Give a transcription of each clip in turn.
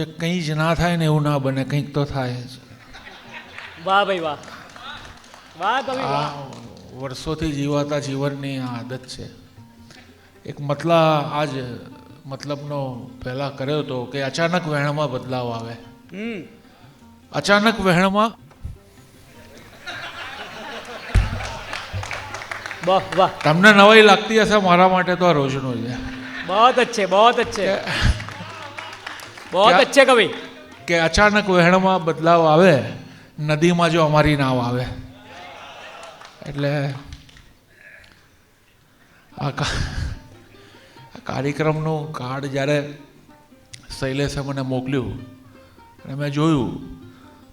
છે કંઈ જ ના થાય ને એવું ના બને કંઈક તો થાય જ. વાહ ભાઈ વાહ. વાહ કવિ વર્ષોથી જીવાતા જીવનની આ આદત છે. એક મતલા આજ મતલબનો પહેલાં કર્યો હતો કે અચાનક વહેણમાં બદલાવ આવે. અચાનક વહેણમાં તમને નવાઈ લાગતી હશે મારા માટે તો આ રોજનું છે બહુ જ છે બહુ જ છે. બહુ અચ્છે કવિ કે અચાનક વહેણમાં બદલાવ આવે નદીમાં જો અમારી નાવ આવે. એટલે આ કાર્યક્રમનું કાર્ડ જ્યારે શૈલેષે મને મોકલ્યું મેં જોયું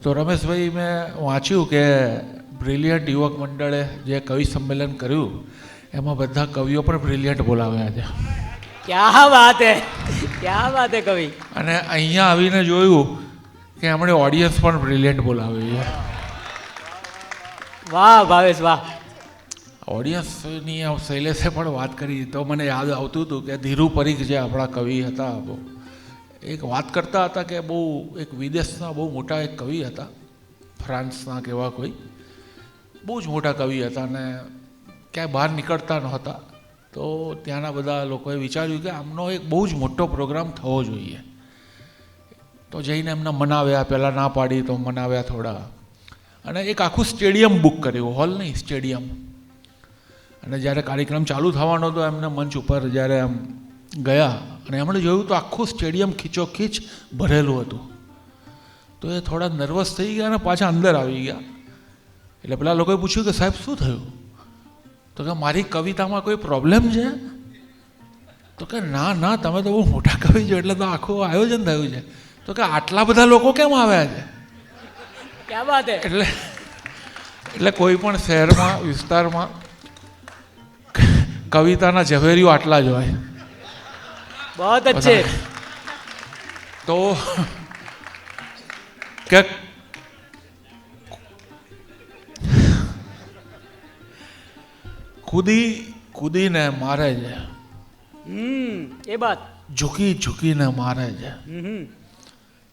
તો રમેશભાઈ મેં વાંચ્યું કે બ્રિલિયન્ટ યુવક મંડળે જે કવિ સંમેલન કર્યું એમાં બધા કવિઓ પણ બ્રિલિયન્ટ બોલાવ્યા છે. ક્યા વાત હે ક્યાં વાત હે કવિ? અને અહીંયા આવીને જોયું કે એમણે ઓડિયન્સ પણ બ્રિલિયન્ટ બોલાવી વાહ ભાવેશ વાહ. ઓડિયન્સની શૈલેષે પણ વાત કરી. તો મને યાદ આવતું હતું કે ધીરુ પરીખ જે આપણા કવિ હતા એક વાત કરતા હતા કે બહુ એક વિદેશના બહુ મોટા એક કવિ હતા ફ્રાન્સના કેવા કોઈ બહુ જ મોટા કવિ હતા અને ક્યાંય બહાર નીકળતા નહોતા. તો ત્યાંના બધા લોકોએ વિચાર્યું કે આમનો એક બહુ જ મોટો પ્રોગ્રામ થવો જોઈએ. તો જઈને એમને મનાવ્યા, પહેલાં ના પાડી તો મનાવ્યા થોડા. અને એક આખું સ્ટેડિયમ બુક કર્યું, હોલ નહીં, સ્ટેડિયમ. અને જ્યારે કાર્યક્રમ ચાલુ થવાનો હતો, એમને મંચ ઉપર જ્યારે આમ ગયા, અને એમણે જોયું તો આખું સ્ટેડિયમ ખીચોખીચ ભરેલું હતું. તો એ થોડા નર્વસ થઈ ગયા અને પાછા અંદર આવી ગયા. એટલે પેલા લોકોએ પૂછ્યું કે સાહેબ, શું થયું? તો કે મારી કવિતામાં કોઈ પ્રોબ્લેમ છે? તો કે ના ના તમે તો બહુ મોટા કવિ છો એટલે તો આખું આયોજન થયું છે. તો કે આટલા બધા લોકો કેમ આવ્યા છે? ક્યાં એટલે એટલે કોઈ પણ શહેરમાં વિસ્તારમાં કવિતાના ઝવેરીઓ આટલા જ હોય. બહુ અચ્છે તો કે કૂદી કૂદીને મારે છે. હમ એ વાત. ઝૂકી ઝૂકીને મારે છે.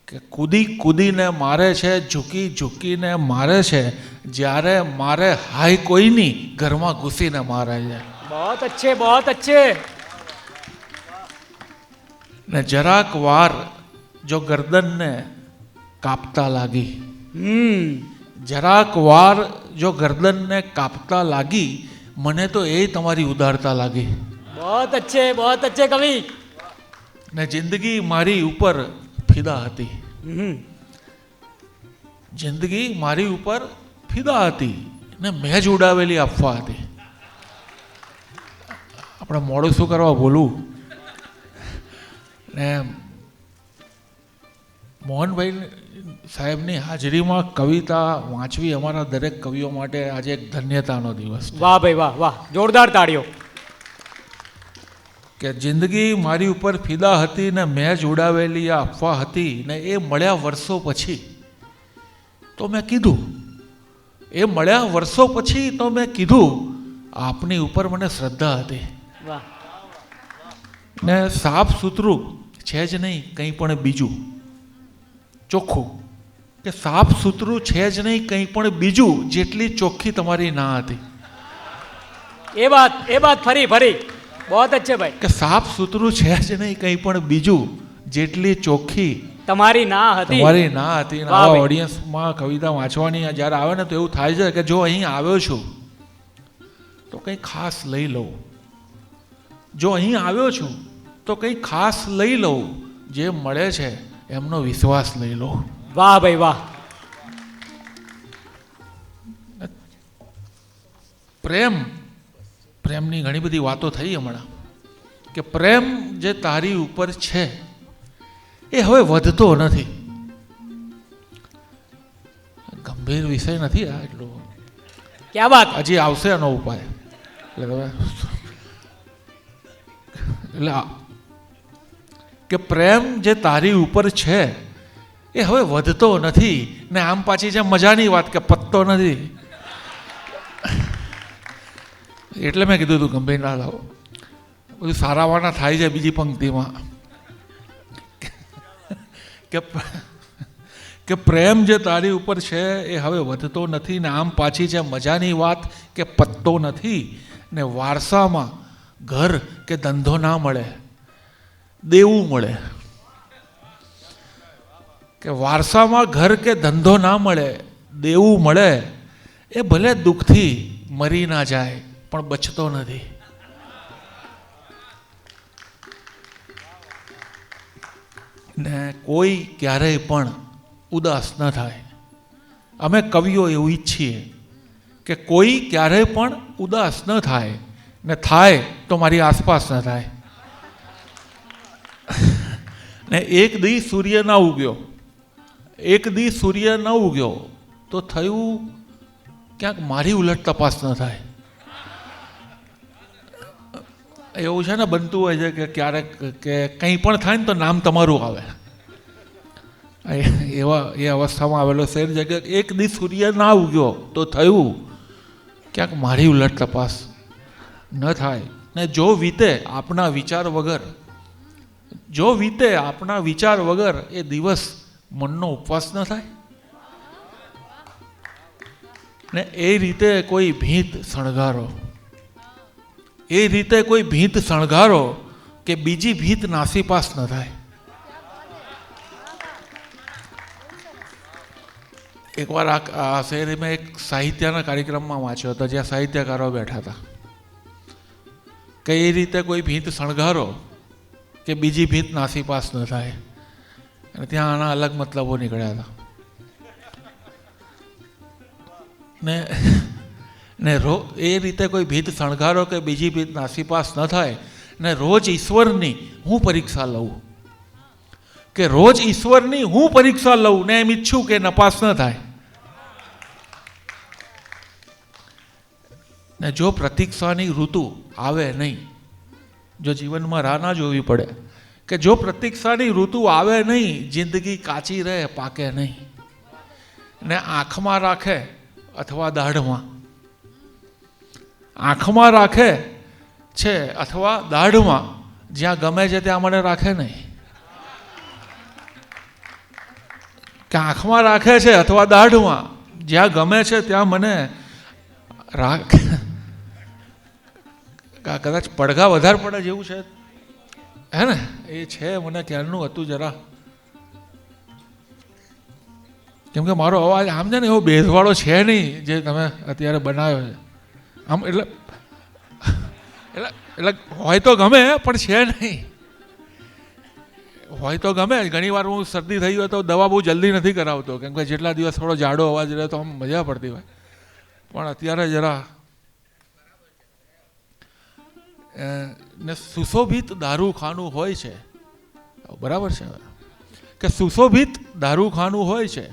કે કૂદી કૂદીને મારે છે ઝૂકી ઝૂકીને મારે છે જ્યારે મારે હાય કોઈ નહીં ઘરમાં ઘૂસીને મારે છે. બહોત અચ્છે બહોત અચ્છે. ને જરાક વાર જો ગરદનને કાપતા લાગી જરાક વાર જો ગરદનને કાપતા લાગી મને તો એ તમારી ઉદારતા લાગી. બહુત અચ્છે બહુત અચ્છે કવિ. ને જિંદગી મારી ઉપર ફિદા હતી. જિંદગી મારી ઉપર ફિદા હતી ને મેં જ ઉડાવેલી અફવા હતી. આપણે મોડું શું કરવા બોલવું ને મોહનભાઈ સાહેબની હાજરીમાં કવિતા વાંચવી અમારા દરેક કવિઓ માટે આજે એક ધન્યતાનો દિવસ વાહ ભાઈ વાહ વાહ. જોરદાર તાળીઓ. કે જિંદગી મારી ઉપર ફિદા હતી ને મેં જ ઉડાવેલી આ અફવા હતી ને એ મળ્યા વર્ષો પછી. તો મેં કીધું એ મળ્યા વર્ષો પછી તો મેં કીધું આપની ઉપર મને શ્રદ્ધા હતી. ને સાફ સુથરું છે જ નહીં કંઈ પણ બીજું. ચોખ્ખું. કે સાફ સુથરું છે જ નહીં કંઈ પણ બીજું જેટલી ચોખ્ખી તમારી ના હતી. એ વાત એ વાત ફરી ફરી. બહુ જ છે ભાઈ. કે સાફ સુથરું છે જ નહીં કંઈ પણ બીજું જેટલી ચોખ્ખી તમારી ના હતી. તમારી ના હતી. આવા ઓડિયન્સમાં કવિતા વાંચવાની જ્યારે આવે ને તો એવું થાય છે કે જો અહીં આવ્યો છું તો કંઈ ખાસ લઈ લઉં. જો અહીં આવ્યો છું તો કંઈ ખાસ લઈ લઉં જે મળે છે એમનો વિશ્વાસ લઈ લો. વાહ ભાઈ વાહ. પ્રેમ પ્રેમની ઘણી બધી વાતો થઈ હમણાં કે પ્રેમ જે તારી ઉપર છે એ હવે વધતો નથી. ગંભીર વિષય નથી આ એટલો. ક્યાં વાત? હજી આવશે આનો ઉપાય. એટલે એટલે કે પ્રેમ જે તારી ઉપર છે, એ હવે વધતો નથી. ને આમ પાછી જે મજાની વાત કે પત્તો નથી. એટલે મેં કીધું તું ગંભીર ના, લાવો. બધું સારાવાના થાય છે બીજી પંક્તિમાં. કે કે પ્રેમ જે તારી ઉપર છે, એ હવે વધતો નથી. ને આમ પાછી છે મજાની વાત કે પત્તો નથી. ને વારસામાં ઘર કે ધંધો ના મળે. દેવું મળે. કે વારસામાં ઘર કે ધંધો ના મળે, દેવું મળે, એ ભલે દુઃખથી મરી ના જાય, પણ બચતો નથી. ને કોઈ ક્યારેય પણ ઉદાસ ન થાય. અમે કવિઓ એવું ઈચ્છીએ કે કોઈ ક્યારેય પણ ઉદાસ ન થાય ને થાય તો મારી આસપાસ ન થાય. ને એક દી સૂર્ય ના ઉગ્યો. એક દી સૂર્ય ન ઉગ્યો, તો થયું ક્યાંક મારી ઉલટ તપાસ ન થાય. એવું છે ને, બનતું હોય છે કે ક્યારેક કે કંઈ પણ થાય ને તો નામ તમારું આવે. એવા, એ અવસ્થામાં આવેલો શેર છે કે એક દી સૂર્ય ના ઉગ્યો, તો થયું ક્યાંક મારી ઉલટ તપાસ ન થાય. ને જો વીતે આપના વિચાર વગર જો વીતે આપણા વિચાર વગર એ દિવસ મનનો ઉપવાસ ન થાય? ને એ રીતે કોઈ ભીત શણગારો. એ રીતે કોઈ ભીત શણગારો કે બીજી ભીત નાસીપાસ ન થાય. એકવાર આ શહેરી મેં એક સાહિત્યના કાર્યક્રમમાં વાંચ્યો હતો, જ્યાં સાહિત્યકારો બેઠા હતા. કે એ રીતે કોઈ ભીત શણગારો કે બીજી ભીત નાસીપાસ ન થાય. અને ત્યાં આના અલગ મતલબો નીકળ્યા હતા. ને ને રો, એ રીતે કોઈ ભીત શણગારો કે બીજી ભીત નાસીપાસ ન થાય, ને રોજ ઈશ્વરની હું પરીક્ષા લઉં. કે રોજ ઈશ્વરની હું પરીક્ષા લઉં, ને એમ ઈચ્છું કે નપાસ ન થાય. ને જો પ્રતીક્ષાની ઋતુ આવે નહીં જો જીવનમાં રાહ ના જોવી પડે, કે જો પ્રતીક્ષાની ઋતુ આવે નહીં, જિંદગી કાચી રહે, પાકે નહીં. ને આંખમાં રાખે અથવા દાઢમાં. આંખમાં રાખે છે અથવા દાઢમાં, જ્યાં ગમે છે ત્યાં મને રાખે નહીં. કે આંખમાં રાખે છે અથવા દાઢમાં, જ્યાં ગમે છે ત્યાં મને રાખ કદાચ પડઘા વધારે પડે જેવું છે? હે ને? એ છે, મને ક્યારનું હતું જરા. કેમ કે મારો અવાજ, આમ છે ને, એવો ભેદવાળો છે નહીં જે તમે અત્યારે બનાવ્યો છે. આમ એટલે એટલે એટલે હોય તો ગમે, પણ છે નહીં. હોય તો ગમે. ઘણી વાર હું શરદી થઈ હોય તો દવા બહુ જલ્દી નથી કરાવતો. કેમ કે જેટલા દિવસ થોડો જાડો અવાજ રહે તો આમ મજા પડતી હોય. પણ અત્યારે જરા ને સુશોભિત દારૂખાનું હોય છે. બરાબર છે? કે સુશોભિત દારૂખાનું હોય છે,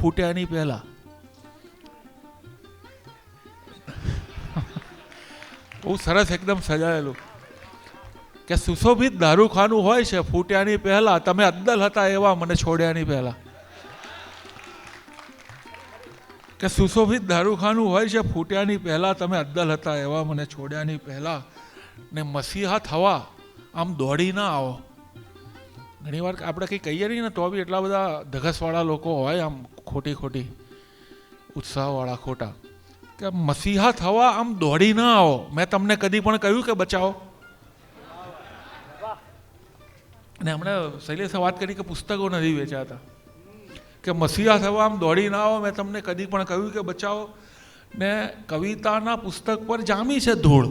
ફૂટ્યાની પહેલા. બહુ સરસ એકદમ સજાયેલું. કે સુશોભિત દારૂખાનું હોય છે, ફૂટ્યાની પહેલા. તમે અદ્દલ હતા એવા, મને છોડ્યાની પહેલા. કે સુશોભિત દારૂખાનું હોય છે, ફૂટ્યાની પહેલા. તમે અદ્દલ હતા એવા, મને છોડ્યાની પહેલા. ને મસીહા થવા આમ દોડી ના આવો. ઘણી વાર આપણે કંઈ કહીએ નહીં ને તો બી એટલા બધા ધગસવાળા લોકો હોય આમ ખોટી ખોટી, ઉત્સાહવાળા ખોટા, કે મસીહા થવા આમ દોડી ના આવો. મેં તમને કદી પણ કહ્યું કે બચાવો? અને હમણાં શૈલેષે વાત કરી કે પુસ્તકો નથી વેચાતા. કે મસીહા થવા આમ દોડી ના આવો, મેં તમને કદી પણ કહ્યું કે બચાવો. ને કવિતાના પુસ્તક પર જામી છે ધૂળ.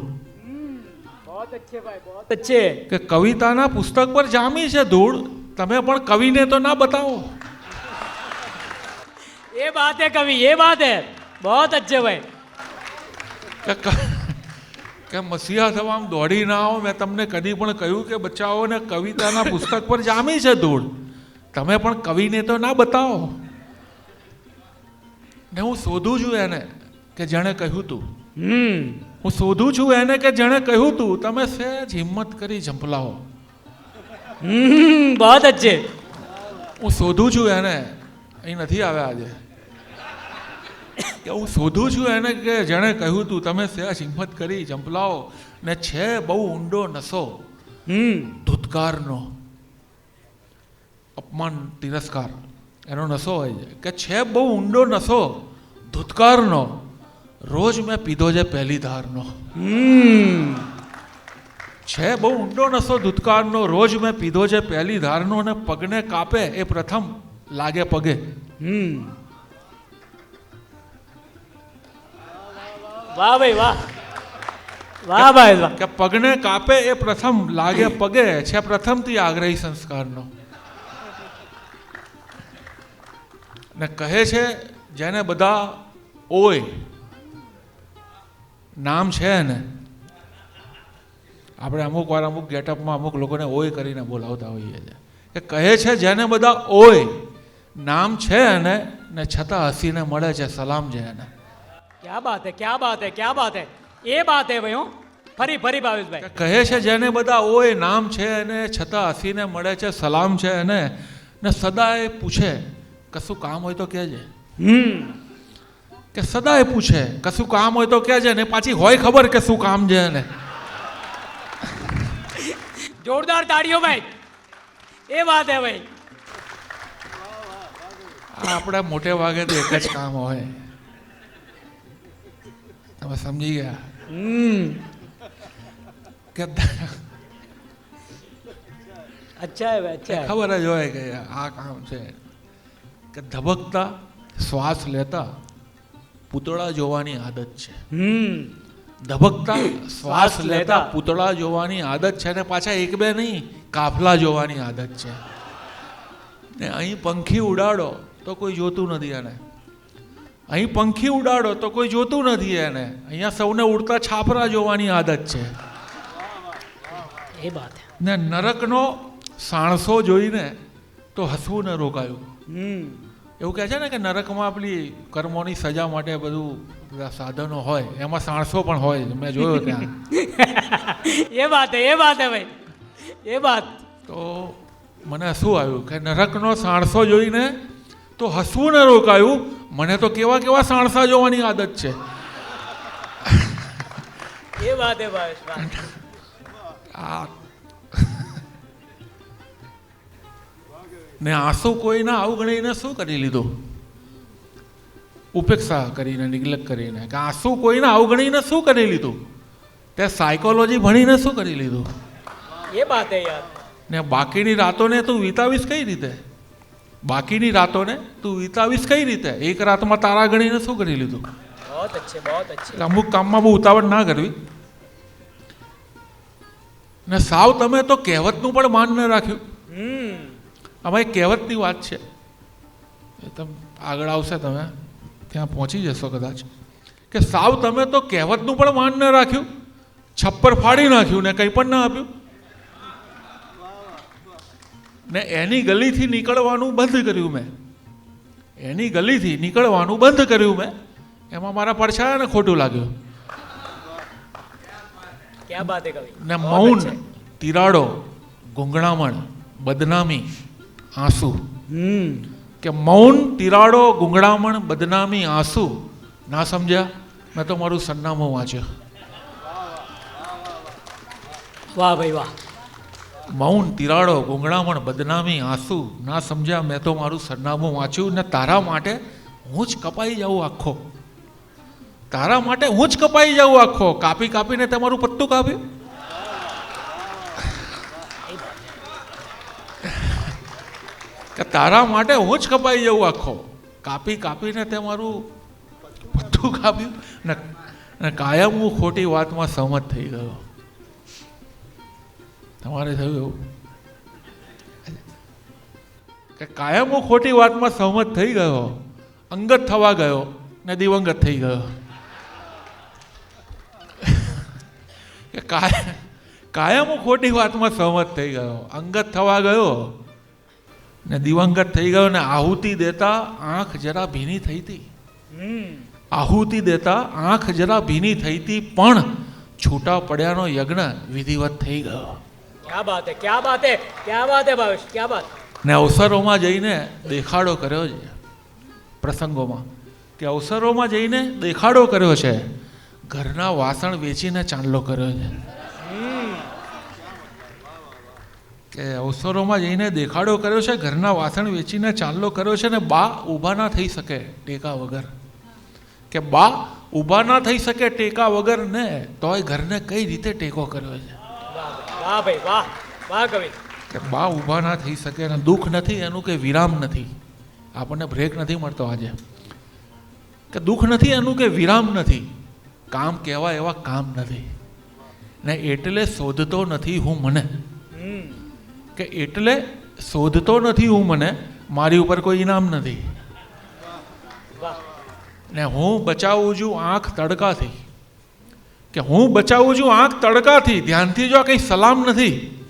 છે કે કવિતાના પુસ્તક પર જામી છે ધૂળ. તમે પણ કવિને તો ના બતાવો. એ બાત હે કવિ એ વાત હે. બહોત અચ્છે ભાઈ કે મસીહા થવા દોડી ના આવો. મેં તમને કદી પણ કહ્યું કે બચ્ચાઓને કવિતાના પુસ્તક પર જામી છે ધૂળ. તમે પણ કવિને તો ના બતાવો. ને હું શોધું છું એને કે જેણે કહ્યું તું. હમ. હું શોધું છું એને કે જેણે કહ્યું તું તમે સહેજ હિંમત કરી ઝંપલાવો. બહુ છે હું શોધું છું એને અહીં નથી આવ્યા આજે. કે હું શોધું છું એને કે જેણે કહ્યું તું તમે સહેજ હિંમત કરી ઝંપલાવો. ને છે બહુ ઊંડો નસો ધૂતકારનો. અપમાન તિરસ્કાર. એનો નશો હોય છે. કે છે બહુ ઊંડો નસો ધૂતકારનો. રોજ મેં પીધો છે પહેલી ધારનો. હમ. છે બહુ ઊંડો નસો ધૂતકારનો રોજ મેં પીધો છે પહેલી ધારનો અને પગને કાપે એ પ્રથમ લાગે પગે. હમ. વાહ ભાઈ વાહ. વાહ ભાઈ વાહ. કે પગને કાપે એ પ્રથમ લાગે પગે છે પ્રથમથી આગ્રહી સંસ્કારનો. ને કહે છે જેને બધા ઓય નામ છે ને આપણે અમુક વાર અમુક ગેટઅપમાં અમુક લોકોને ઓય કરીને બોલાવતા હોઈએ છીએ. કે કહે છે જેને બધા ઓય નામ છે એને ને છતાં હસીને મળે છે સલામ છે એને. ક્યાં બાત હે ક્યાં બાત હે ક્યાં બાત હે? એ બાત હે ભાઈ હો. ફરી ફરી ભાવેશભાઈ કહે છે જેને બધા ઓય નામ છે એને છતાં હસીને મળે છે સલામ છે એને ને સદાય પૂછે કશું કામ હોય તો કહેજે. હમ. કે સદાય પૂછે કશું કામ હોય તો કહેજે ને પાછી હોય ખબર કે શું કામ છે એને જોરદાર તાળીઓ ભાઈ. એ વાત હે ભાઈ. આપણે મોટે ભાગે તો એક જ કામ હોય. તમે સમજી ગયા? હમ. કે અચ્છા હે ભાઈ અચ્છા ખબર જ હોય કે આ કામ છે. કે ધબકતા શ્વાસ લેતા પૂતળા જોવાની આદત છે. હમ. ધબકતા શ્વાસ લેતા. પૂતળા જોવાની આદત છે ને પાછા એક બે નહીં કાફલા જોવાની આદત છે. ને અહીં પંખી ઉડાડો તો કોઈ જોતું નથી એને. અહીં પંખી ઉડાડો તો કોઈ જોતું નથી એને. અહીંયા સૌને ઉડતા છાપરા જોવાની આદત છે. એ વાત. ને નરકનો સાણસો જોઈને તો હસવું ન રોકાયું. એવું કહે છે ને કે નરકમાં આપણી કર્મોની સજા માટે બધું બધા સાધનો હોય એમાં સાણસો પણ હોય મેં જોયો ત્યાં. એ વાત એ વાત હે ભાઈ. એ વાત. તો મને શું આવ્યું? કે નરકનો સાણસો જોઈને તો હસવું ન રોકાયું. મને તો કેવા કેવા સાણસા જોવાની આદત છે. એ વાત એ ભાવેશભાઈ. આ ને આંસુ કોઈના અવગણીને શું કરી લીધું? ઉપેક્ષા કરીને નિગ્લેક્ટ કરીને કે આંસુ કોઈને અવગણીને શું કરી લીધું? તે સાયકોલોજી ભણીને શું કરી લીધું? એ વાત ને બાકીની રાતોને તું વિતાવીશ કઈ રીતે? બાકીની રાતોને તું વિતાવીશ કઈ રીતે? એક રાતમાં તારા ગણીને શું કરી લીધું? અમુક કામમાં બહુ ઉતાવળ ના કરવી. ને સાવ તમે તો કહેવતનું પણ માન ન રાખ્યું. આમાં એક કહેવતની વાત છે. તમે આગળ આવશે તમે. ત્યાં પહોંચી જશો કદાચ. કે સાવ તમે તો કહેવતનું પણ માન ન રાખ્યું. છપ્પર ફાડી નાખ્યું ને કંઈ પણ ન આપ્યું. ને એની ગલીથી નીકળવાનું બંધ કર્યું મેં. એની ગલીથી નીકળવાનું બંધ કર્યું મેં. એમાં મારા પડછાયાને ખોટું લાગ્યું. ને મૌન તિરાડો ગુંગળામણ બદનામી આંસુ કે મૌન તિરાડો ગુંગળામણ બદનામી આંસુ ના સમજ્યા મેં તો મારું સરનામું વાંચ્યું વાહ ભાઈ વાહ મૌન તિરાડો ગુંગળામણ બદનામી આંસુ ના સમજ્યા મેં તો મારું સરનામું વાંચ્યું ને તારા માટે હું જ કપાઈ જાઉં આખો તારા માટે હું જ કપાઈ જાઉં આખો કાપી કાપીને તમારું પત્તું કાપ્યું? કે તારા માટે હું જ કપાઈ જાઉં આખો. કાપી કાપીને તે મારું બધું કાપ્યું ને કાયમ હું ખોટી વાતમાં સહમત થઈ ગયો. તમારે થયું એવું? કે કાયમ હું ખોટી વાતમાં સહમત થઈ ગયો, અંગત થવા ગયો ને દિવંગત થઈ ગયો. કે કાયમ હું ખોટી વાતમાં સહમત થઈ ગયો, અંગત થવા ગયો ને દિવંગત થઈ ગયો ને આહુતિ દેતા આંખ જરા ભીની થઈ હતી આહુતિ દેતા આંખ જરા ભીની થઈ હતી પણ છૂટા પડ્યાનો યજ્ઞ વિધિવત થઈ ગયો. ક્યાં વાત હે ક્યાં વાત હે ક્યાં વાત હે ભાવેશ ક્યાં વાત ને અવસરોમાં જઈને દેખાડો કર્યો છે પ્રસંગોમાં. કે અવસરોમાં જઈને દેખાડો કર્યો છે ઘરના વાસણ વેચીને ચાંદલો કર્યો છે. કે અવસરોમાં જઈને દેખાડો કર્યો છે ઘરના વાસણ વેચીને ચાંદલો કર્યો છે ને બા ઊભા ના થઈ શકે ટેકા વગર. કે બા ઊભા ના થઈ શકે ટેકા વગર ને તોય ઘરને કઈ રીતે ટેકો કર્યો છે? વાહ ભાઈ વાહ વાહ કવિ. કે બા ઊભા ના થઈ શકે અને દુઃખ નથી એનું કે વિરામ નથી. આપણને બ્રેક નથી મળતો આજે. કે દુઃખ નથી એનું કે વિરામ નથી. કામ કહેવાય એવા કામ નથી. ને એટલે શોધતો નથી હું મને. કે એટલે શોધતો નથી હું મને મારી ઉપર કોઈ ઇનામ નથી. ને હું બચાવું છું આંખ તડકાથી. કે હું બચાવું છું આંખ તડકાથી ધ્યાનથી જો આ કંઈ સલામ નથી.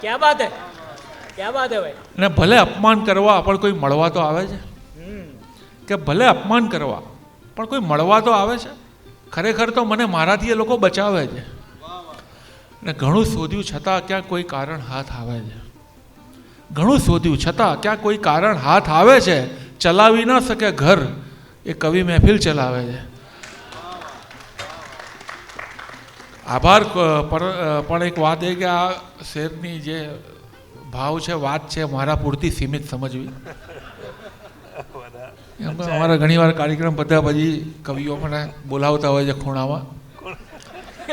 ક્યાં હે? ક્યાં હે ભાઈ? ને ભલે અપમાન કરવા પણ કોઈ મળવા તો આવે છે? કે ભલે અપમાન કરવા પણ કોઈ મળવા તો આવે છે? ખરેખર તો મને મારાથી એ લોકો બચાવે છે. ને ઘણું શોધ્યું છતાં ક્યાં કોઈ કારણ હાથ આવે છે. ઘણું શોધ્યું છતાં ક્યાં કોઈ કારણ હાથ આવે છે. ચલાવી ન શકે ઘર, એ કવિ મહેફિલ ચલાવે છે. આભાર પણ એક વાત એ કે આ શેરની જે ભાવ છે, વાત છે, મારા પૂરતી સીમિત સમજવી. અમારા ઘણી ઘણીવાર કાર્યક્રમ બધા પછી કવિઓ મને બોલાવતા હોય છે ખૂણામાં.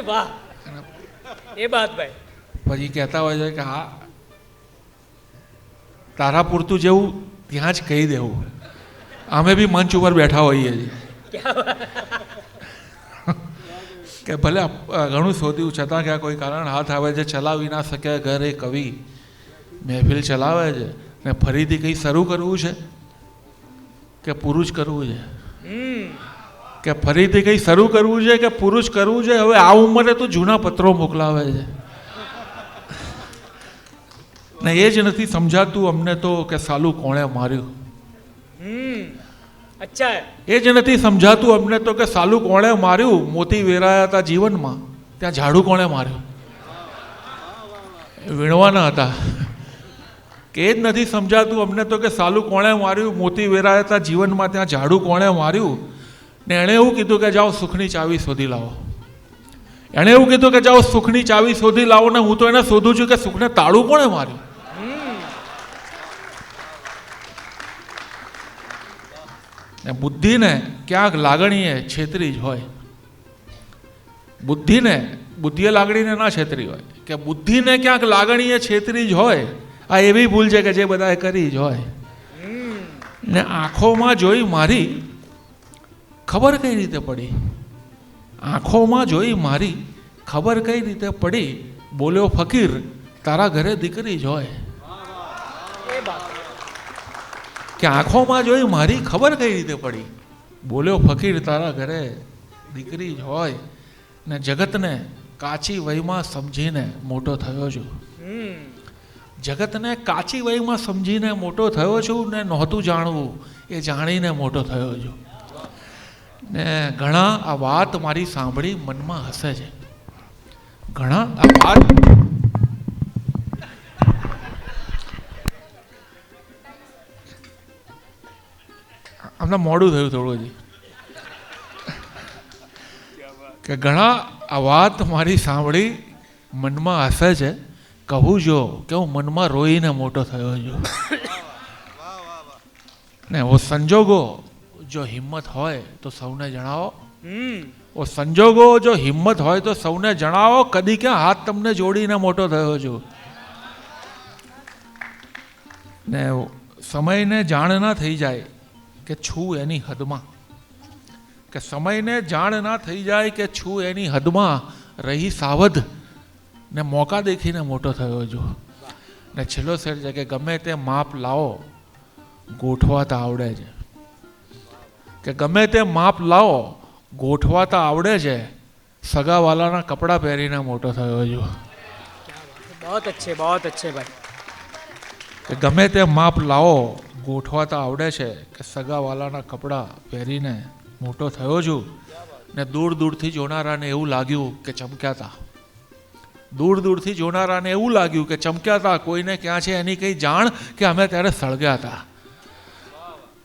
વાહ. એ બાદ ભાઈ. પછી કહેતા હોય છે કે હા તારા પૂરતું જેવું ત્યાં જ કહી દેવું. અમે બી મંચ ઉપર બેઠા હોઈએ છીએ. કે ભલે ઘણું શોધ્યું છતાં ક્યાં કોઈ કારણ હાથ આવે છે ચલાવી ના શકે ઘરે કવિ. મહેફિલ ચલાવે છે ને ફરીથી કંઈ શરૂ કરવું છે? કે પૂરું જ કરવું છે? હમ. કે ફરીથી કંઈ શરૂ કરવું છે કે પુરુષ કરવું છે? હવે આ ઉંમરે તો જૂના પત્રો મોકલાવે છે. ને એ જ નથી સમજાતું અમને તો કે સાલું કોણે માર્યું. હમ અચ્છા. એ જ નથી સમજાતું અમને તો કે સાલું કોણે માર્યું? મોતી વેરાયા હતા જીવનમાં. ત્યાં ઝાડુ કોણે માર્યું? વીણવાના હતા. કે જ નથી સમજાતું અમને તો કે સાલું કોણે માર્યું? મોતી વેરાયા હતા જીવનમાં ત્યાં ઝાડુ કોણે માર્યું? ને એણે એવું કીધું કે જાઓ સુખની ચાવી શોધી લાવો. એણે એવું કીધું કે જાઓ સુખની ચાવી શોધી લાવો ને હું તો એને શોધું છું કે સુખને તાળું કોણે માર્યું? ને બુદ્ધિને ક્યાંક લાગણીએ છેતરી જ હોય. બુદ્ધિને, બુદ્ધિએ લાગણીને ના છેતરી હોય. કે બુદ્ધિને ક્યાંક લાગણીએ છેતરી જ હોય, આ એવી ભૂલ છે કે જે બધાએ કરી જ હોય. ને આંખોમાં જોઈ મારી ખબર કઈ રીતે પડી? આંખોમાં જોઈ મારી ખબર કઈ રીતે પડી? બોલ્યો ફકીર તારા ઘરે દીકરી જ હોય. કે આંખોમાં જોઈ મારી ખબર કઈ રીતે પડી? બોલ્યો ફકીર તારા ઘરે દીકરી જ હોય. ને જગતને કાચી વયમાં સમજીને મોટો થયો છું. જગતને કાચી વયમાં સમજીને મોટો થયો છું ને નહોતું જાણવું એ જાણીને મોટો થયો છું. ને ઘણા આ વાત મારી સાંભળી મનમાં હસે છે. ઘણા? આ વાત? અમને મોડું થયું થોડું હજી. કે ઘણા આ વાત મારી સાંભળી મનમાં હસે છે. કહું જો કે હું મનમાં રોઈને મોટો થયો છું. ને હું સંજોગો જો હિંમત હોય તો સૌને જણાવો. ઓ સંજોગો જો હિંમત હોય તો સૌને જણાવો કદી ક્યાં હાથ તમને જોડીને મોટો થયો છું? ને સમયને જાણ ના થઈ જાય કે છું એની હદમાં. કે સમયને જાણ ના થઈ જાય કે છું એની હદમાં રહી સાવધ ને મોકા દેખીને મોટો થયો છું. ને છેલ્લો શેર છે કે ગમે તે માપ લાવો ગોઠવાતા આવડે છે કે ગમે તે માપ લાવો ગોઠવાતા આવડે છે. સગાવાલાના કપડાં પહેરીને મોટો થયો છું. બહુ અચ્છે બહુ અચ્છે ભાઈ. કે ગમે તે માપ લાવો ગોઠવાતા આવડે છે કે સગાવાલાના કપડાં પહેરીને મોટો થયો છું. ને દૂર દૂરથી જોનારાને એવું લાગ્યું કે ચમક્યાતા. દૂર દૂરથી જોનારાને એવું લાગ્યું કે ચમક્યાતા કોઈને ક્યાં છે એની કંઈ જાણ કે અમે ત્યારે સળગ્યા હતા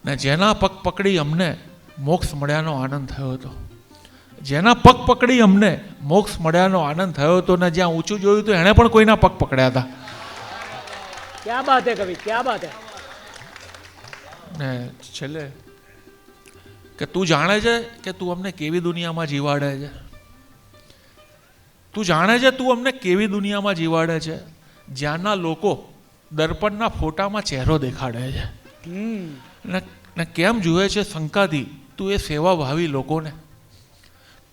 ને જેના પગ પકડી અમને મોક્ષ મળ્યાનો આનંદ થયો હતો. જેના પગ પકડી અમને મોક્ષ મળ્યાનો આનંદ થયો હતો ને જ્યાં ઊંચું જોયું તો એણે પણ કોઈના પગ પકડ્યા હતા. ક્યાં બાત હે કવિ ક્યાં બાત હે? ને છેલ્લે કે તું જાણે છે કે તું અમને કેવી દુનિયામાં જીવાડે છે? તું જાણે છે તું અમને કેવી દુનિયામાં જીવાડે છે? જ્યાંના લોકો દર્પણના ફોટામાં ચહેરો દેખાડે છે. ને ને કેમ જુએ છે શંકાથી? તું એ સેવાભાવી લોકોને.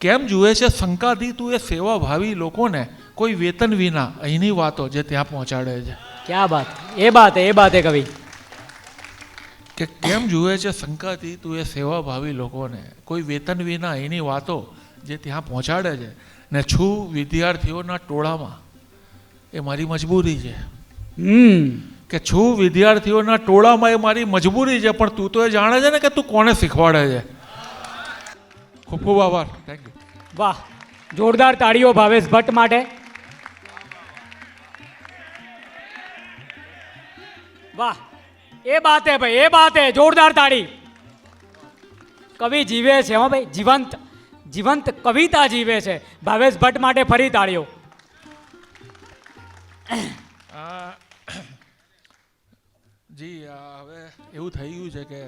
કેમ જુએ છે શંકાથી તું એ સેવાભાવી લોકોને કોઈ વેતન વિના? અહીંની વાતો જે ત્યાં પહોંચાડે છે. ક્યાં વાત? એ વાત એ વાત એ કવિ. કે કેમ જુએ છે શંકાથી તું એ સેવાભાવી લોકોને? કોઈ વેતન વિના અહીંની વાતો જે ત્યાં પહોંચાડે છે. ને છું વિદ્યાર્થીઓના ટોળામાં. એ મારી મજબૂરી છે. હમ. કે છું વિદ્યાર્થીઓના ટોળામાં એ મારી મજબૂરી છે, પણ તું તો એ જાણે છે ને કે તું કોને શીખવાડે છે. ખૂબ ખૂબ આભાર. થેન્ક યુ વાહ, જોરદાર તાળીઓ ભાવેશ ભટ્ટ માટે. વાહ, એ બાત હે ભાઈ, એ બાત હે, જોરદાર તાળી. કવિ જીવે છે હો ભાઈ, જીવંત જીવંત કવિતા જીવે છે. ભાવેશ ભટ્ટ માટે ફરી તાળીઓ. જી હવે એવું થઈ ગયું છે કે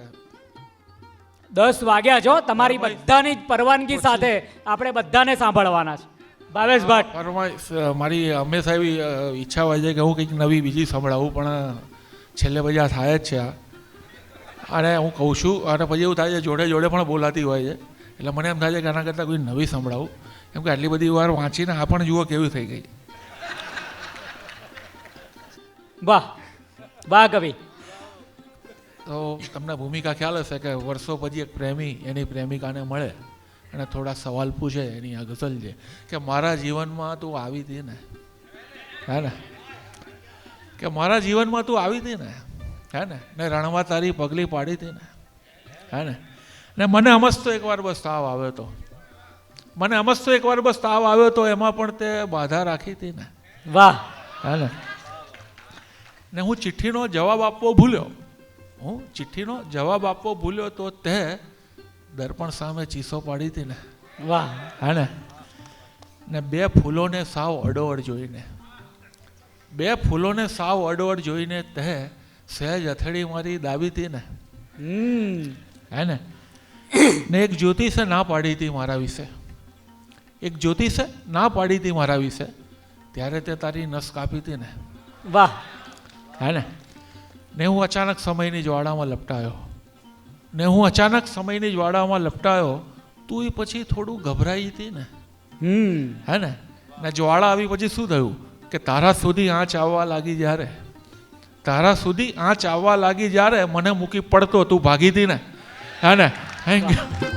દસ વાગ્યા છો તમારી બધાની જ પરવાનગી સાથે આપણે બધાને સાંભળવાના છે. ભાવેશ ભટ્ટ. ફરમાઈશ મારી હંમેશા એવી ઈચ્છા હોય છે કે હું કંઈક નવી બીજી સંભળાવું પણ છેલ્લે પછી આ થાય જ છે આ. અને હું કહું છું અને પછી એવું થાય છે જોડે જોડે પણ બોલાતી હોય છે. એટલે મને એમ થાય છે કે આના કરતાં કોઈ નવી સંભળાવું. કેમ કે આટલી બધી વાર વાંચીને આ પણ જુઓ કેવી થઈ ગઈ. વાહ. વાહ કવિ. તો તમને ભૂમિકા ખ્યાલ હશે કે વર્ષો પછી એક પ્રેમી એની પ્રેમિકાને મળે અને થોડા સવાલ પૂછે એની આ ગઝલ છે કે મારા જીવનમાં તું આવી હતી ને? હે ને? કે મારા જીવનમાં તું આવી હતી ને? હે ને? ને રણમાં તારી પગલી પાડી હતી ને? હે ને? ને મને અમસ્તો એકવાર બસ તાવ આવ્યો તો. મને અમસ્તો એકવાર બસ તાવ આવ્યો તો એમાં પણ તે બાધા રાખી હતી ને? વાહ. હે ને? ને હું ચિઠ્ઠીનો જવાબ આપવો ભૂલ્યો. હું ચિઠ્ઠીનો જવાબ આપવો ભૂલ્યો તો તે દર્પણ સામે ચીસો પાડી હતી ને. વાહ. હે ને? ને બે ફૂલોને સાવ અડોઅડ જોઈને. બે ફૂલોને સાવ અડોઅડ જોઈને તે સહેજ અથડી મારી દાબી હતી ને. હમ. હે ને? ને એક જ્યોતિષે ના પાડી હતી મારા વિશે. એક જ્યોતિષે ના પાડી હતી મારા વિશે. ત્યારે તે તારી નસ કાપી હતી ને. વાહ. હે ને? ને હું અચાનક સમયની જ્વાળામાં લપટાયો. ને હું અચાનક સમયની જ્વાળામાં લપટાયો તું એ પછી થોડું ગભરાઈ હતી ને? હમ. હે ને? ને જ્વાળા આવી પછી શું થયું? કે તારા સુધી આંચ આવવા લાગી જ્યારે. તારા સુધી આંચ આવવા લાગી જ્યારે મને મૂકી પડતો તું ભાગી હતી ને? હે ને? Thank you